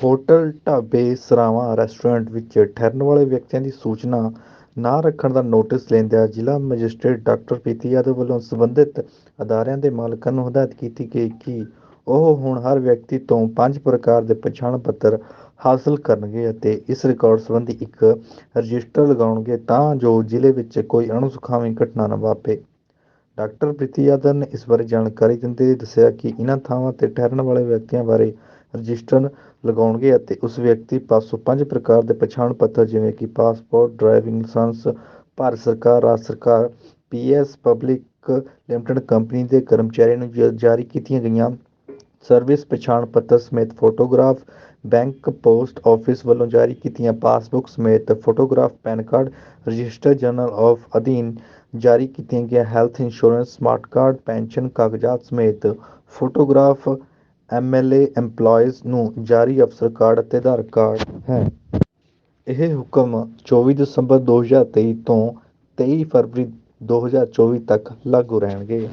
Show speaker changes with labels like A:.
A: Hotel ਢਾਬੇ ਸਰਾਵਾਂ restaurant ਵਿੱਚ ਠਹਿਰਨ ਵਾਲੇ ਵਿਅਕਤੀਆਂ ਦੀ ਸੂਚਨਾ ਨਾ ਰੱਖਣ ਦਾ ਨੋਟਿਸ ਲੈਂਦਿਆਂ ਜ਼ਿਲ੍ਹਾ ਮੈਜਿਸਟਰੇਟ ਡਾਕਟਰ ਪ੍ਰੀਤੀ ਯਾਦਵ ਵੱਲੋਂ ਸੰਬੰਧਿਤ ਅਦਾਰਿਆਂ ਦੇ ਮਾਲਕਾਂ ਨੂੰ ਹਦਾਇਤ ਕੀਤੀ ਗਈ ਕਿ ਉਹ ਹੁਣ ਹਰ ਵਿਅਕਤੀ ਤੋਂ ਪੰਜ ਪ੍ਰਕਾਰ ਦੇ ਪਛਾਣ ਪੱਤਰ ਹਾਸਲ ਕਰਨਗੇ ਅਤੇ ਇਸ ਰਿਕਾਰਡ ਸੰਬੰਧੀ ਇੱਕ ਰਜਿਸਟਰ ਲਗਾਉਣਗੇ ਤਾਂ ਜੋ ਜ਼ਿਲ੍ਹੇ ਵਿੱਚ ਕੋਈ ਅਣਸੁਖਾਵੀਂ ਘਟਨਾ ਨਾ ਵਾਪਰੇ। ਡਾਕਟਰ ਪ੍ਰੀਤੀ ਯਾਦਵ ਨੇ ਇਸ ਬਾਰੇ ਜਾਣਕਾਰੀ ਦਿੰਦੇ ਦੱਸਿਆ ਕਿ ਇਹਨਾਂ ਥਾਵਾਂ ਤੇ ਠਹਿਰਨ ਵਾਲੇ ਵਿਅਕਤੀਆਂ ਬਾਰੇ ਰਜਿਸਟਰ ਲਗਾਉਣਗੇ ਅਤੇ ਉਸ ਵਿਅਕਤੀ ਪਾਸੋਂ ਪੰਜ ਪ੍ਰਕਾਰ ਦੇ ਪਛਾਣ ਪੱਤਰ, ਜਿਵੇਂ ਕਿ ਪਾਸਪੋਰਟ, ਡਰਾਈਵਿੰਗ ਲਾਇਸੈਂਸ, ਭਾਰਤ ਸਰਕਾਰ, ਰਾਜ ਸਰਕਾਰ, ਪੀਐਸ ਪਬਲਿਕ ਲਿਮਟਿਡ ਕੰਪਨੀ ਦੇ ਕਰਮਚਾਰੀਆਂ ਨੂੰ ਜਾਰੀ ਕੀਤੀਆਂ ਗਈਆਂ। ਸਰਵਿਸ ਪਛਾਣ ਪੱਤਰ ਸਮੇਤ ਫੋਟੋਗ੍ਰਾਫ, ਬੈਂਕ ਪੋਸਟ ਆਫਿਸ ਵੱਲੋਂ ਜਾਰੀ ਕੀਤੀਆਂ ਪਾਸਬੁੱਕ ਸਮੇਤ photograph, PAN card register general of ਅਧੀਨ ਜਾਰੀ ਕੀਤੀਆਂ ਗਈਆਂ। Health insurance, smart card, pension, ਕਾਗਜ਼ਾਤ ਸਮੇਤ ਫੋਟੋਗ੍ਰਾਫ ਐਮਐਲਏ EMPLOYEES ਨੂੰ ਜਾਰੀ ਅਫਸਰ ਕਾਰਡ ਅਤੇ ਆਧਾਰ ਕਾਰਡ ਹੈ। ਇਹ ਹੁਕਮ 24 ਦਸੰਬਰ 2023 ਤੋਂ 23 ਫਰਵਰੀ 2024 ਤੱਕ ਲਾਗੂ ਰਹਿਣਗੇ।